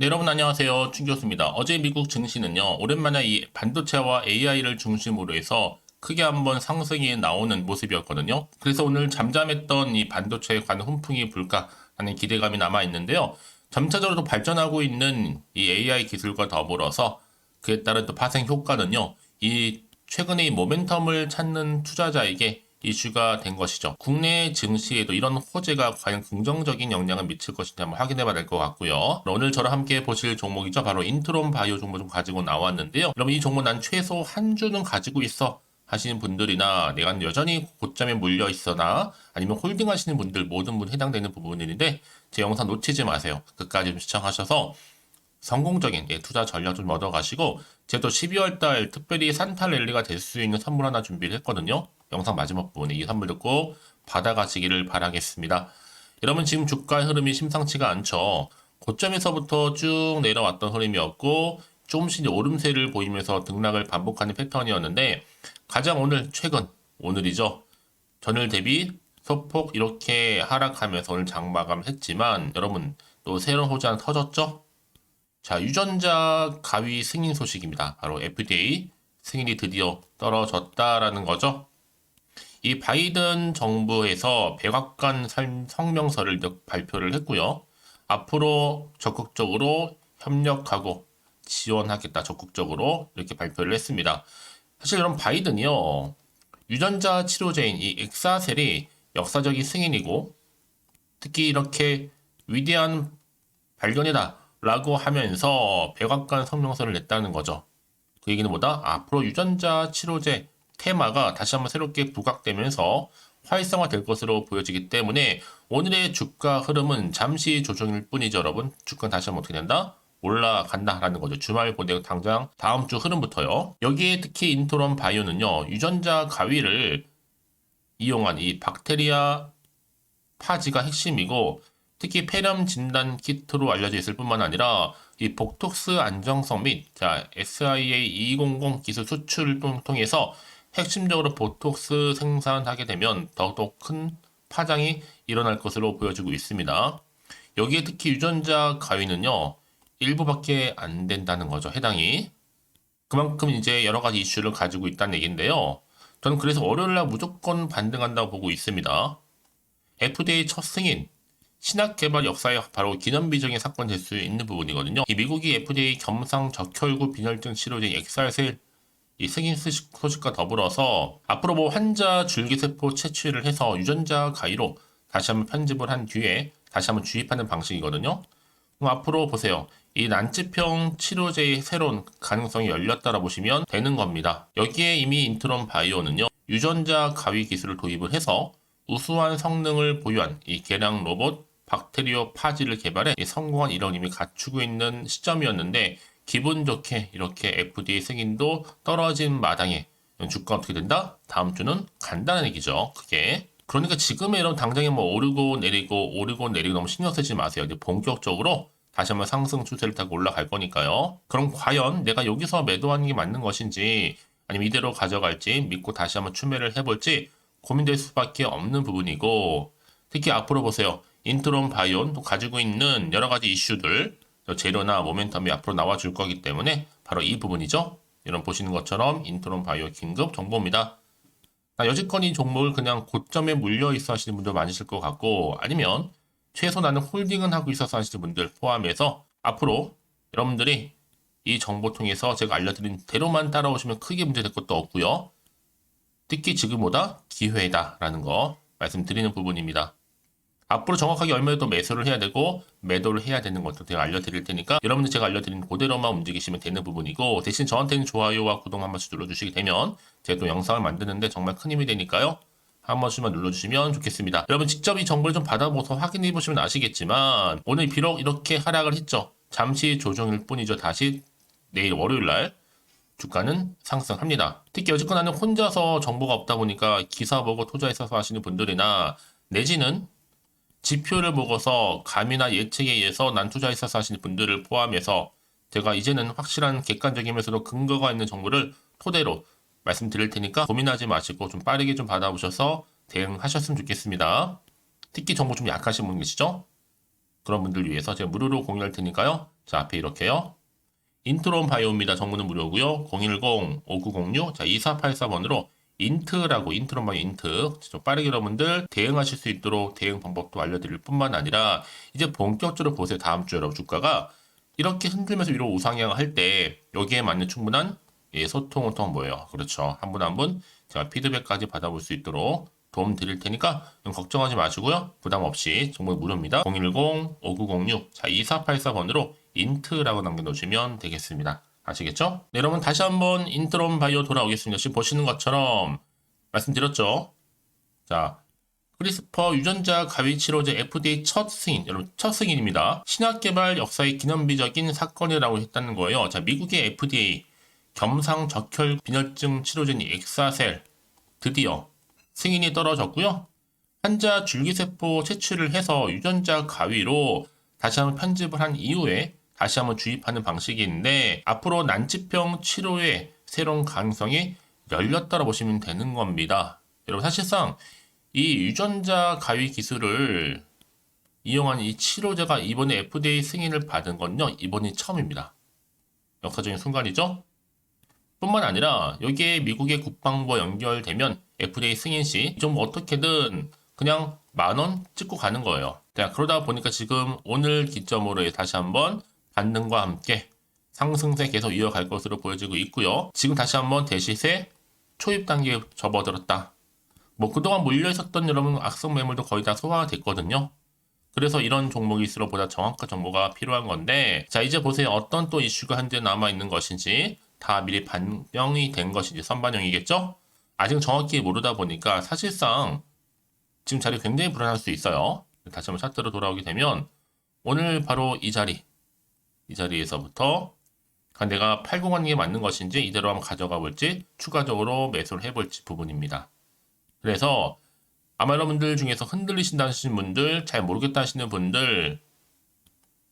네, 여러분 안녕하세요. 충 교수입니다. 어제 미국 증시는요, 오랜만에 이 반도체와 AI를 중심으로 해서 크게 한번 상승이 나오는 모습이었거든요. 그래서 오늘 잠잠했던 이 반도체에 관한 훈풍이 불까 하는 기대감이 남아 있는데요. 점차적으로 또 발전하고 있는 이 AI 기술과 더불어서 그에 따른 또 파생 효과는요, 이 최근에 이 모멘텀을 찾는 투자자에게 이슈가 된 것이죠. 국내 증시에도 이런 호재가 과연 긍정적인 영향을 미칠 것인지 한번 확인해 봐야 될 것 같고요. 오늘 저랑 함께 보실 종목이죠. 바로 인트론 바이오 종목 좀 가지고 나왔는데요. 여러분 이 종목 난 최소 한 주는 가지고 있어 하시는 분들이나 내가 여전히 고점에 물려 있어나 아니면 홀딩 하시는 분들 모든 분 해당되는 부분인데 제 영상 놓치지 마세요. 끝까지 좀 시청하셔서 성공적인 예, 투자 전략 좀 얻어가시고 또 12월 달 특별히 산타 랠리가 될 수 있는 선물 하나 준비를 했거든요. 영상 마지막 부분에 이 선물 듣고 받아가시기를 바라겠습니다. 여러분 지금 주가 흐름이 심상치가 않죠. 고점에서부터 쭉 내려왔던 흐름이었고 조금씩 오름세를 보이면서 등락을 반복하는 패턴이었는데 가장 오늘 최근 오늘이죠. 전일 대비 소폭 이렇게 하락하면서 오늘 장마감 했지만 여러분 또 새로운 호재 하나 터졌죠? 자, 유전자 가위 승인 소식입니다. 바로 FDA 승인이 드디어 떨어졌다라는 거죠. 이 바이든 정부에서 백악관 설- 성명서를 발표를 했고요. 앞으로 적극적으로 협력하고 지원하겠다. 적극적으로 이렇게 발표를 했습니다. 사실 이런 바이든이요. 유전자 치료제인 이 엑사셀이 역사적인 승인이고 특히 이렇게 위대한 발견이다 라고 하면서 백악관 성명서를 냈다는 거죠. 그 얘기는 뭐다? 앞으로 유전자 치료제 테마가 다시 한번 새롭게 부각되면서 활성화 될 것으로 보여지기 때문에 오늘의 주가 흐름은 잠시 조정일 뿐이죠, 여러분. 주가는 다시 한번 어떻게 된다? 올라간다라는 거죠. 주말 보내고 당장 다음 주 흐름부터요. 여기에 특히 인트론 바이오는요, 유전자 가위를 이용한 이 박테리아 파지가 핵심이고 특히 폐렴 진단 키트로 알려져 있을 뿐만 아니라 이 복톡스 안정성 및 자, SIA 200 기술 수출을 통- 통해서 핵심적으로 보톡스 생산하게 되면 더욱더 큰 파장이 일어날 것으로 보여지고 있습니다. 여기에 특히 유전자 가위는요, 일부밖에 안 된다는 거죠, 해당이. 그만큼 이제 여러 가지 이슈를 가지고 있다는 얘기인데요. 저는 그래서 월요일날 무조건 반등한다고 보고 있습니다. FDA 첫 승인, 신약 개발 역사에 바로 기념비적인 사건 될 수 있는 부분이거든요. 이 미국이 FDA 겸상 적혈구 빈혈증 치료제 엑살셀 이 소식- 소식과 더불어서 앞으로 뭐 환자 줄기세포 채취를 해서 유전자 가위로 다시 한번 편집을 한 뒤에 다시 한번 주입하는 방식이거든요. 그럼 앞으로 보세요. 이 난치병 치료제의 새로운 가능성이 열렸다라 보시면 되는 겁니다. 여기에 이미 인트론 바이오는요. 유전자 가위 기술을 도입을 해서 우수한 성능을 보유한 이 개량 로봇 박테리오 파지를 개발해 이 성공한 이런 이미 갖추고 있는 시점이었는데 기분 좋게 이렇게 FDA 승인도 떨어진 마당에 주가 어떻게 된다? 다음 주는 간다는 얘기죠. 그게. 그러니까 지금의 이런 당장에 뭐 오르고 내리고 오르고 내리고 너무 신경 쓰지 마세요. 이제 본격적으로 다시 한번 상승 추세를 타고 올라갈 거니까요. 그럼 과연 내가 여기서 매도하는 게 맞는 것인지 아니면 이대로 가져갈지 믿고 다시 한번 추매를 해볼지 고민될 수밖에 없는 부분이고 특히 앞으로 보세요. 인트론 바이온 또 가지고 있는 여러 가지 이슈들 재료나 모멘텀이 앞으로 나와줄 거기 때문에 바로 이 부분이죠. 이런 보시는 것처럼 인트론 바이오 긴급 정보입니다. 나 여지껏 이 종목을 그냥 고점에 물려 있어 하시는 분들 많으실 것 같고 아니면 최소 나는 홀딩은 하고 있어서 하시는 분들 포함해서 앞으로 여러분들이 이 정보 통해서 제가 알려드린 대로만 따라오시면 크게 문제될 것도 없고요. 특히 지금보다 기회다라는 거 말씀드리는 부분입니다. 앞으로 정확하게 얼마에 또 매수를 해야 되고 매도를 해야 되는 것도 제가 알려드릴 테니까 여러분들 제가 알려드린 그대로만 움직이시면 되는 부분이고 대신 저한테는 좋아요와 구독 한 번씩 눌러주시게 되면 제가 또 영상을 만드는데 정말 큰 힘이 되니까요. 한 번씩만 눌러주시면 좋겠습니다. 여러분 직접 이 정보를 좀 받아보서 확인해 보시면 아시겠지만 오늘 비록 이렇게 하락을 했죠. 잠시 조정일 뿐이죠. 다시 내일 월요일 날 주가는 상승합니다. 특히 어쨌건 나는 혼자서 정보가 없다 보니까 기사 보고 투자했어서 하시는 분들이나 내지는 지표를 보고서 감이나 예측에 의해서 난 투자했어서 하시는 분들을 포함해서 제가 이제는 확실한 객관적이면서도 근거가 있는 정보를 토대로 말씀드릴 테니까 고민하지 마시고 좀 빠르게 좀 받아보셔서 대응하셨으면 좋겠습니다. 특히 정보 좀 약하신 분 계시죠? 그런 분들 위해서 제가 무료로 공유할 테니까요. 자, 앞에 이렇게요. 인트론 바이오입니다. 정보는 무료고요. 010-5906, 자, 2484번으로 인트라고 인트론 바이오 인트. 좀 빠르게 여러분들 대응하실 수 있도록 대응 방법도 알려드릴 뿐만 아니라 이제 본격적으로 보세요. 다음 주 여러분 주가가 이렇게 흔들면서 위로 우상향을 할때 여기에 맞는 충분한 예, 소통은 또 뭐예요? 그렇죠. 한분 한 분 제가 피드백까지 받아볼 수 있도록 도움 드릴 테니까 걱정하지 마시고요. 부담 없이 정보 무료입니다. 010-5906 자 2484번으로 인트라고 남겨놓으시면 되겠습니다. 아시겠죠? 네, 여러분 다시 한번 인트론 바이오 돌아오겠습니다. 지금 보시는 것처럼 말씀드렸죠. 자 크리스퍼 유전자 가위 치료제 FDA 첫 승인, 여러분 첫 승인입니다. 신약 개발 역사의 기념비적인 사건이라고 했다는 거예요. 자 미국의 FDA 겸상 적혈 빈혈증 치료제인 엑사셀 드디어 승인이 떨어졌고요. 환자 줄기세포 채취를 해서 유전자 가위로 다시 한번 편집을 한 이후에 다시 한번 주입하는 방식이 있는데 앞으로 난치병 치료의 새로운 가능성이 열렸다고 보시면 되는 겁니다. 여러분 사실상 이 유전자 가위 기술을 이용한 이 치료제가 이번에 FDA 승인을 받은 건요 이번이 처음입니다. 역사적인 순간이죠. 뿐만 아니라 여기에 미국의 국방부와 연결되면 FDA 승인 시 좀 어떻게든 그냥 만 원 찍고 가는 거예요. 자, 그러다 보니까 지금 오늘 기점으로 다시 한번 반등과 함께 상승세 계속 이어갈 것으로 보여지고 있고요. 지금 다시 한번 대시세 초입 단계에 접어들었다. 뭐 그동안 몰려 있었던 여러분 악성 매물도 거의 다 소화가 됐거든요. 그래서 이런 종목일수록 보다 정확한 정보가 필요한 건데 자 이제 보세요 어떤 또 이슈가 현재 남아 있는 것인지 다 미리 반영이 된 것인지 선반영이겠죠? 아직 정확히 모르다 보니까 사실상 지금 자리 굉장히 불안할 수 있어요. 다시 한번 차트로 돌아오게 되면 오늘 바로 이 자리 이 자리에서부터 내가 팔고 가는 게 맞는 것인지 이대로 한번 가져가 볼지 추가적으로 매수를 해볼지 부분입니다. 그래서 아마 여러분들 중에서 흔들리신다 하시는 분들 잘 모르겠다 하시는 분들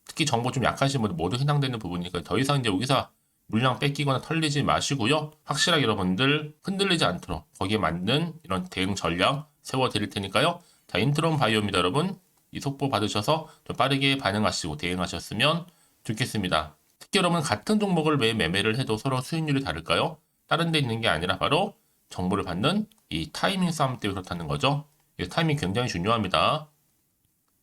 특히 정보 좀 약하신 분들 모두 해당되는 부분이니까 더 이상 이제 여기서 물량 뺏기거나 털리지 마시고요. 확실하게 여러분들 흔들리지 않도록 거기에 맞는 이런 대응 전략 세워드릴 테니까요. 자, 인트론 바이오입니다, 여러분. 이 속보 받으셔서 좀 빠르게 반응하시고 대응하셨으면 좋겠습니다. 특히 여러분 같은 종목을 왜 매매를 해도 서로 수익률이 다를까요? 다른 데 있는 게 아니라 바로 정보를 받는 이 타이밍 싸움 때문에 그렇다는 거죠. 이 타이밍 굉장히 중요합니다.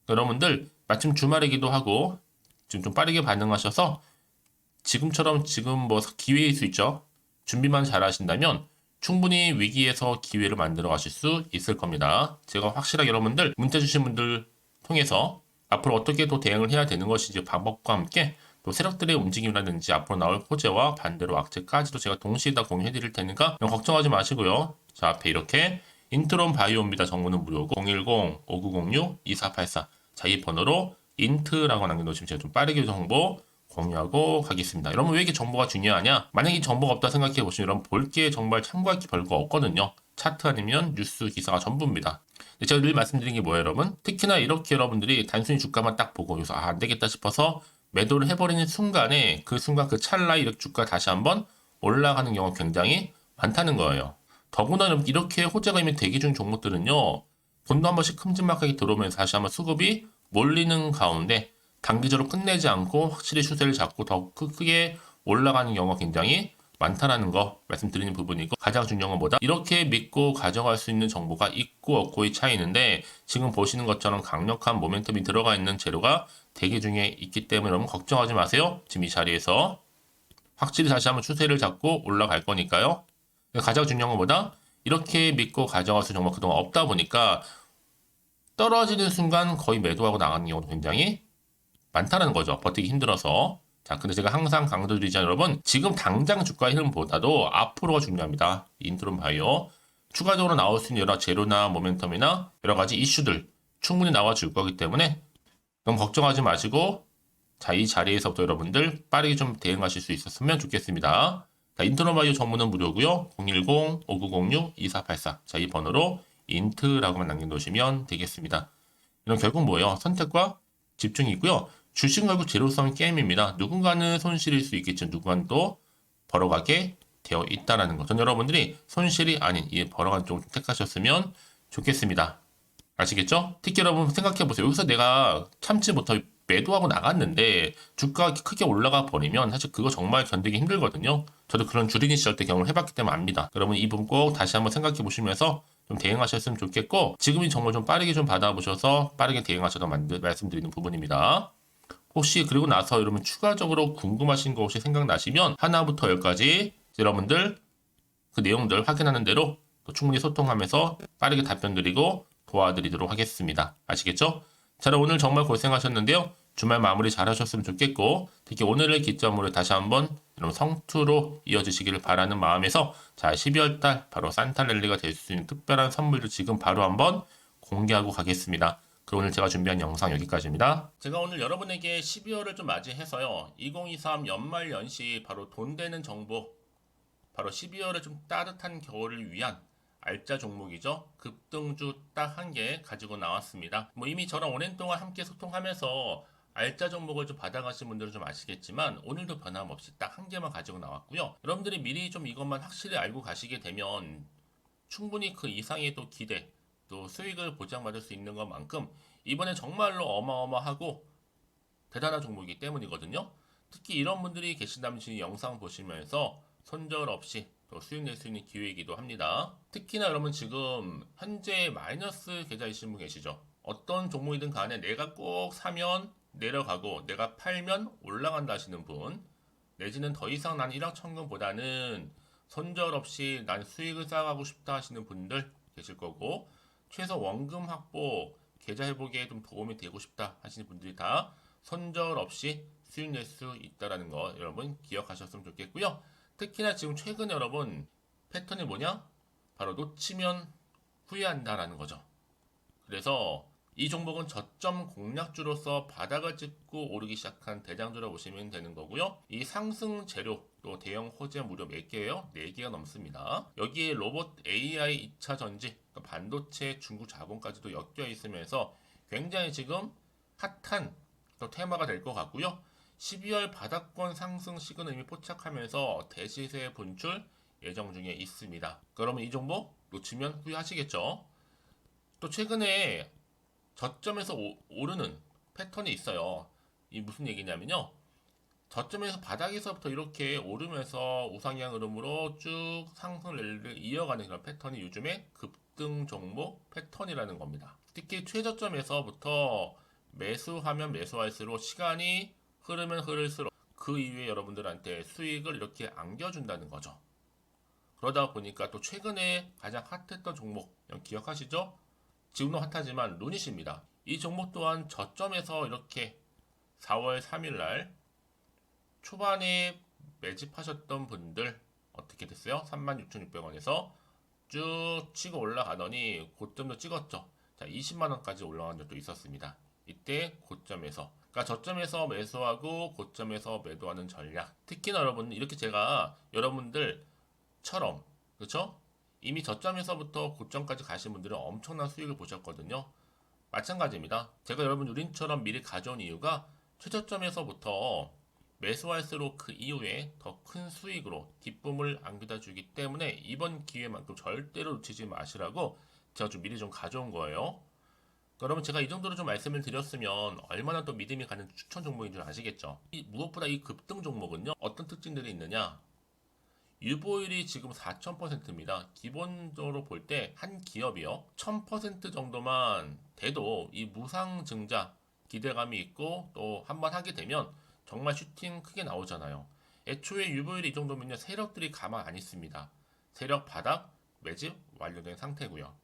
여러분들 마침 주말이기도 하고 지금 좀 빠르게 반응하셔서 지금처럼 지금 뭐 기회일 수 있죠. 준비만 잘 하신다면 충분히 위기에서 기회를 만들어 가실 수 있을 겁니다. 제가 확실하게 여러분들 문자 주신 분들 통해서 앞으로 어떻게 또 대응을 해야 되는 것인지 방법과 함께 또 세력들의 움직임이라든지 앞으로 나올 호재와 반대로 악재까지도 제가 동시에 다 공유해 드릴 테니까 걱정하지 마시고요. 자, 앞에 이렇게 인트론 바이오입니다. 정보는 무료고 010-5906-2484 자, 이 번호로 인트라고 남겨놓으시면 제가 좀 빠르게 정보 공유하고 가겠습니다. 여러분 왜 이렇게 정보가 중요하냐? 만약에 정보가 없다 생각해 보시면 여러분 볼 게 정말 참고할 게 별거 없거든요. 차트 아니면 뉴스 기사가 전부입니다. 제가 늘 말씀드린 게 뭐예요, 여러분? 특히나 이렇게 여러분들이 단순히 주가만 딱 보고 여기서 아, 안 되겠다 싶어서 매도를 해버리는 순간에 그 순간 그 찰나에 이렇게 주가 다시 한번 올라가는 경우가 굉장히 많다는 거예요. 더구나 이렇게 호재가 이미 대기 중 종목들은요, 돈도 한 번씩 큼지막하게 들어오면서 다시 한번 수급이 몰리는 가운데 단기적으로 끝내지 않고 확실히 추세를 잡고 더 크게 올라가는 경우가 굉장히 많다라는 거 말씀드리는 부분이고 가장 중요한 건 뭐다? 이렇게 믿고 가져갈 수 있는 정보가 있고 없고의 차이인데 지금 보시는 것처럼 강력한 모멘텀이 들어가 있는 재료가 대기 중에 있기 때문에 여러분 걱정하지 마세요. 지금 이 자리에서 확실히 다시 한번 추세를 잡고 올라갈 거니까요. 가장 중요한 건 뭐다? 이렇게 믿고 가져갈 수 있는 정보가 그동안 없다 보니까 떨어지는 순간 거의 매도하고 나가는 경우도 굉장히 많다는 거죠. 버티기 힘들어서. 자, 근데 제가 항상 강조드리잖아요, 여러분. 지금 당장 주가 흐름보다도 앞으로가 중요합니다. 인트론 바이오. 추가적으로 나올 수 있는 여러 재료나 모멘텀이나 여러 가지 이슈들 충분히 나와 줄 거기 때문에 너무 걱정하지 마시고 자, 이 자리에서부터 여러분들 빠르게 좀 대응하실 수 있었으면 좋겠습니다. 자, 인트론 바이오 정보는 무료고요. 010-5906-2484. 자, 이 번호로 인트라고만 남겨놓으시면 되겠습니다. 이런 결국 뭐예요? 선택과 집중이 있고요. 주식 말고 제로섬 게임입니다. 누군가는 손실일 수 있겠죠. 누군가는 또 벌어가게 되어 있다라는 것. 전 여러분들이 손실이 아닌 이 벌어간 쪽을 택하셨으면 좋겠습니다. 아시겠죠? 특히 여러분 생각해 보세요. 여기서 내가 참지 못할 매도하고 나갔는데 주가가 크게 올라가 버리면 사실 그거 정말 견디기 힘들거든요. 저도 그런 주린이 시절 때 경험을 해봤기 때문에 압니다. 여러분 이 부분 꼭 다시 한번 생각해 보시면서 좀 대응하셨으면 좋겠고 지금이 정말 좀 빠르게 좀 받아보셔서 빠르게 대응하셔서 말씀드리는 부분입니다. 혹시 그리고 나서 여러분 추가적으로 궁금하신 거 혹시 생각나시면 하나부터 열까지 여러분들 그 내용들 확인하는 대로 또 충분히 소통하면서 빠르게 답변 드리고 도와드리도록 하겠습니다. 아시겠죠? 자, 오늘 정말 고생하셨는데요. 주말 마무리 잘 하셨으면 좋겠고, 특히 오늘을 기점으로 다시 한번 여러분 성투로 이어지시기를 바라는 마음에서 자, 12월 달 바로 산타 랠리가 될 수 있는 특별한 선물도 지금 바로 한번 공개하고 가겠습니다. 그럼 오늘 제가 준비한 영상 여기까지입니다. 제가 오늘 여러분에게 12월을 좀 맞이해서요. 2023 연말 연시 바로 돈 되는 정보 바로 12월에 좀 따뜻한 겨울을 위한 알짜 종목이죠. 급등주 딱 한 개 가지고 나왔습니다. 뭐 이미 저랑 오랜 동안 함께 소통하면서 알짜 종목을 좀 받아가신 분들은 좀 아시겠지만 오늘도 변함없이 딱 한 개만 가지고 나왔고요. 여러분들이 미리 좀 이것만 확실히 알고 가시게 되면 충분히 그 이상의 또 기대 또 수익을 보장받을 수 있는 것만큼 이번에 정말로 어마어마하고 대단한 종목이기 때문이거든요. 특히 이런 분들이 계신다면 지금 영상 보시면서 손절 없이 또 수익 낼 수 있는 기회이기도 합니다. 특히나 여러분 지금 현재 마이너스 계좌이신 분 계시죠? 어떤 종목이든 간에 내가 꼭 사면 내려가고 내가 팔면 올라간다 하시는 분 내지는 더 이상 난 1억 천금보다는 손절 없이 난 수익을 쌓아가고 싶다 하시는 분들 계실 거고 최소 원금 확보 계좌 회복에 좀 도움이 되고 싶다 하시는 분들이 다 손절 없이 수익 낼 수 있다라는 거 여러분 기억하셨으면 좋겠고요. 특히나 지금 최근 여러분 패턴이 뭐냐? 바로 놓치면 후회한다라는 거죠. 그래서 이 종목은 저점 공략주로서 바닥을 찍고 오르기 시작한 대장주라고 보시면 되는 거고요. 이 상승 재료 또 대형 호재 무려 몇 개예요? 4개가 넘습니다. 여기에 로봇 AI 2차 전지, 반도체 중국 자본까지도 엮여 있으면서 굉장히 지금 핫한 또 테마가 될 것 같고요. 12월 바닥권 상승 시그널 이미 포착하면서 대시세 분출 예정 중에 있습니다. 그러면 이 종목 놓치면 후회하시겠죠? 또 최근에 저점에서 오, 오르는 패턴이 있어요. 이 무슨 얘기냐면요. 저점에서 바닥에서부터 이렇게 오르면서 우상향 흐름으로 쭉 상승을 이어가는 그런 패턴이 요즘에 급등 종목 패턴이라는 겁니다. 특히 최저점에서부터 매수하면 매수할수록 시간이 흐르면 흐를수록 그 이후에 여러분들한테 수익을 이렇게 안겨준다는 거죠. 그러다 보니까 또 최근에 가장 핫했던 종목 기억하시죠? 지금도 핫하지만 루닛입니다. 이 종목 또한 저점에서 이렇게 4월 3일 날 초반에 매집하셨던 분들 어떻게 됐어요? 36,600원에서 쭉 치고 올라가더니 고점도 찍었죠. 자, 20만 원까지 올라간 적도 있었습니다. 이때 고점에서 그러니까 저점에서 매수하고 고점에서 매도하는 전략. 특히나 여러분 이렇게 제가 여러분들처럼 그렇죠? 이미 저점에서부터 고점까지 가신 분들은 엄청난 수익을 보셨거든요. 마찬가지입니다. 제가 여러분 우린처럼 미리 가져온 이유가 최저점에서부터 매수할수록 그 이후에 더 큰 수익으로 기쁨을 안겨다 주기 때문에 이번 기회만큼 절대로 놓치지 마시라고 제가 좀 미리 좀 가져온 거예요. 여러분 제가 이 정도로 좀 말씀을 드렸으면 얼마나 또 믿음이 가는 추천 종목인 줄 아시겠죠? 이, 무엇보다 이 급등 종목은요 어떤 특징들이 있느냐? 유보율이 지금 4,000%입니다. 기본적으로 볼 때 한 기업이요 1,000% 정도만 돼도 이 무상 증자 기대감이 있고 또 한 번 하게 되면 정말 슈팅 크게 나오잖아요. 애초에 유보율이 이 정도면요 세력들이 가만 안 있습니다. 세력 바닥 매집 완료된 상태고요.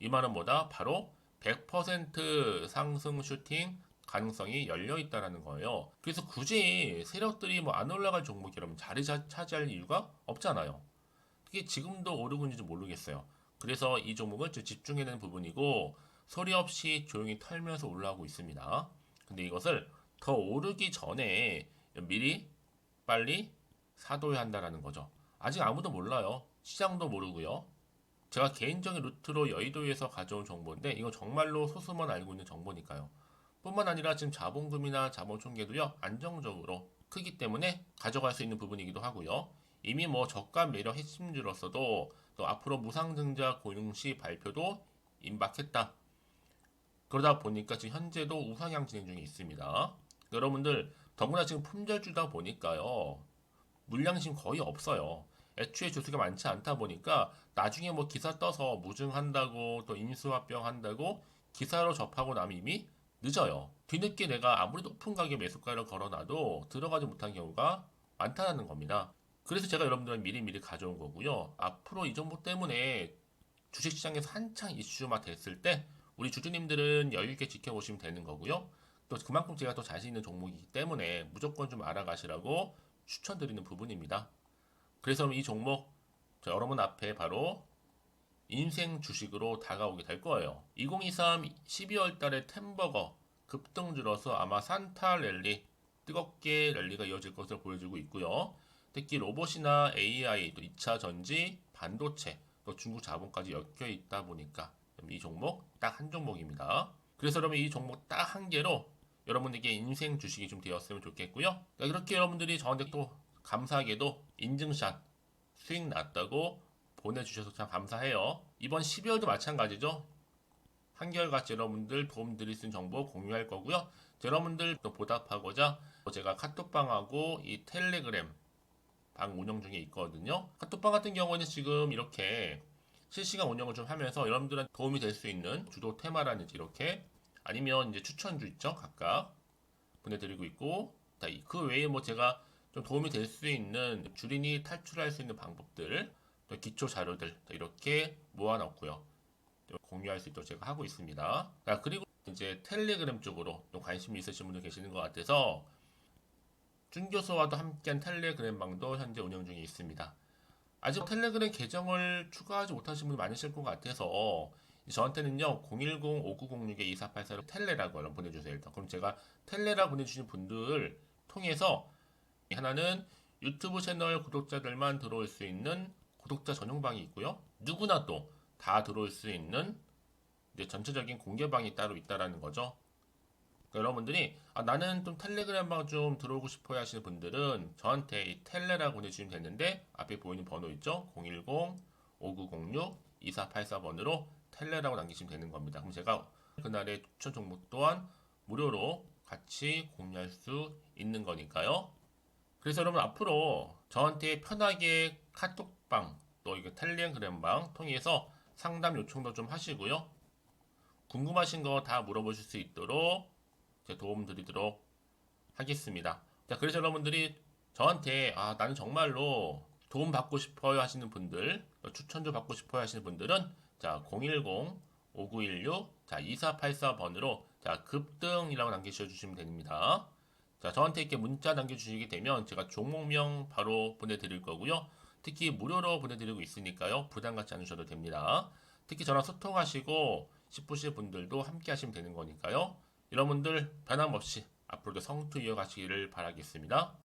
이 말은 뭐다? 바로 100% 상승 슈팅 가능성이 열려 있다라는 거예요. 그래서 굳이 세력들이 뭐 안 올라갈 종목이 여러분 자리 차- 차지할 이유가 없잖아요. 이게 지금도 오르고 있는지 모르겠어요. 그래서 이 종목을 좀 집중해야 되는 부분이고 소리 없이 조용히 털면서 올라오고 있습니다. 근데 이것을 더 오르기 전에 미리 빨리 사둬야 한다라는 거죠. 아직 아무도 몰라요. 시장도 모르고요. 제가 개인적인 루트로 여의도에서 가져온 정보인데 이거 정말로 소수만 알고 있는 정보니까요. 뿐만 아니라 지금 자본금이나 자본 총계도요 안정적으로 크기 때문에 가져갈 수 있는 부분이기도 하고요. 이미 뭐 저가 매력 핵심주로서도 또 앞으로 무상증자 고용시 발표도 임박했다. 그러다 보니까 지금 현재도 우상향 진행 중에 있습니다. 여러분들 더구나 지금 품절주다 보니까요. 지금 거의 없어요. 애초에 주수가 많지 않다 보니까 나중에 뭐 기사 떠서 무증한다고 또 인수합병 한다고 기사로 접하고 나면 이미 늦어요. 뒤늦게 내가 아무리 높은 가격 매수가를 걸어놔도 들어가지 못한 경우가 많다는 겁니다. 그래서 제가 여러분들은 미리미리 가져온 거고요. 앞으로 이 정보 때문에 주식시장에서 한창 이슈가 됐을 때 우리 주주님들은 여유 있게 지켜보시면 되는 거고요. 또 그만큼 제가 더 자신 있는 종목이기 때문에 무조건 좀 알아가시라고 추천드리는 부분입니다. 그래서 이 종목 저 여러분 앞에 바로 인생 주식으로 다가오게 될 거예요. 2023 12월 달에 템버거 급등 줄어서 아마 산타 랠리 뜨겁게 랠리가 이어질 것을 보여주고 있고요. 특히 로봇이나 AI, 또 2차 전지, 반도체, 또 중국 자본까지 엮여 있다 보니까 이 종목 딱 한 종목입니다. 그래서 여러분 이 종목 딱 한 개로 여러분에게 인생 주식이 좀 되었으면 좋겠고요. 그러니까 이렇게 여러분들이 저한테 또 감사하게도 인증샷 수익 났다고 보내주셔서 참 감사해요. 이번 12월도 마찬가지죠. 한결같이 여러분들 도움 드릴 수 있는 정보 공유할 거고요. 여러분들 또 보답하고자 제가 카톡방하고 이 텔레그램 방 운영 중에 있거든요. 카톡방 같은 경우는 지금 이렇게 실시간 운영을 좀 하면서 여러분들한테 도움이 될 수 있는 주도 테마라든지 이렇게 아니면 이제 추천주 있죠. 각각 보내드리고 있고 그 외에 뭐 제가 좀 도움이 될 수 있는 주린이 탈출할 수 있는 방법들 또 기초 자료들 이렇게 모아놨고요. 공유할 수 있도록 제가 하고 있습니다. 자, 그리고 이제 텔레그램 쪽으로 좀 관심이 있으신 분들 계시는 것 같아서 준 교수와도 함께한 텔레그램 방도 현재 운영 중에 있습니다. 아직 텔레그램 계정을 추가하지 못하신 분이 많으실 것 같아서 저한테는요 010-5906-2484로 텔레라고 보내주세요 일단. 그럼 제가 텔레라 보내주신 분들 통해서 하나는 유튜브 채널 구독자들만 들어올 수 있는 구독자 전용방이 있고요. 누구나 또 다 들어올 수 있는 이제 전체적인 공개방이 따로 있다라는 거죠. 그러니까 여러분들이 아, 나는 좀 텔레그램 방좀 들어오고 싶어요 하시는 분들은 저한테 이 텔레라고 보내주시면 되는데 앞에 보이는 번호 있죠? 010-5906-2484번으로 텔레라고 남기시면 되는 겁니다. 그럼 제가 그날의 추천 종목 또한 무료로 같이 공유할 수 있는 거니까요. 그래서 여러분 앞으로 저한테 편하게 카톡방 또 이거 텔레그램방 통해서 상담 요청도 좀 하시고요. 궁금하신 거 다 물어보실 수 있도록 제 도움 드리도록 하겠습니다. 자, 그래서 여러분들이 저한테 아, 나는 정말로 도움 받고 싶어요 하시는 분들, 추천도 받고 싶어요 하시는 분들은 자, 010 5916 자, 2484번으로 자, 급등이라고 남겨 주시면 됩니다. 자, 저한테 이렇게 문자 남겨 주시게 되면 제가 종목명 바로 보내 드릴 거고요. 특히 무료로 보내 드리고 있으니까요. 부담 갖지 않으셔도 됩니다. 특히 저랑 소통하시고 싶으신 분들도 함께 하시면 되는 거니까요. 여러분들 변함없이 앞으로도 성투 이어가시기를 바라겠습니다.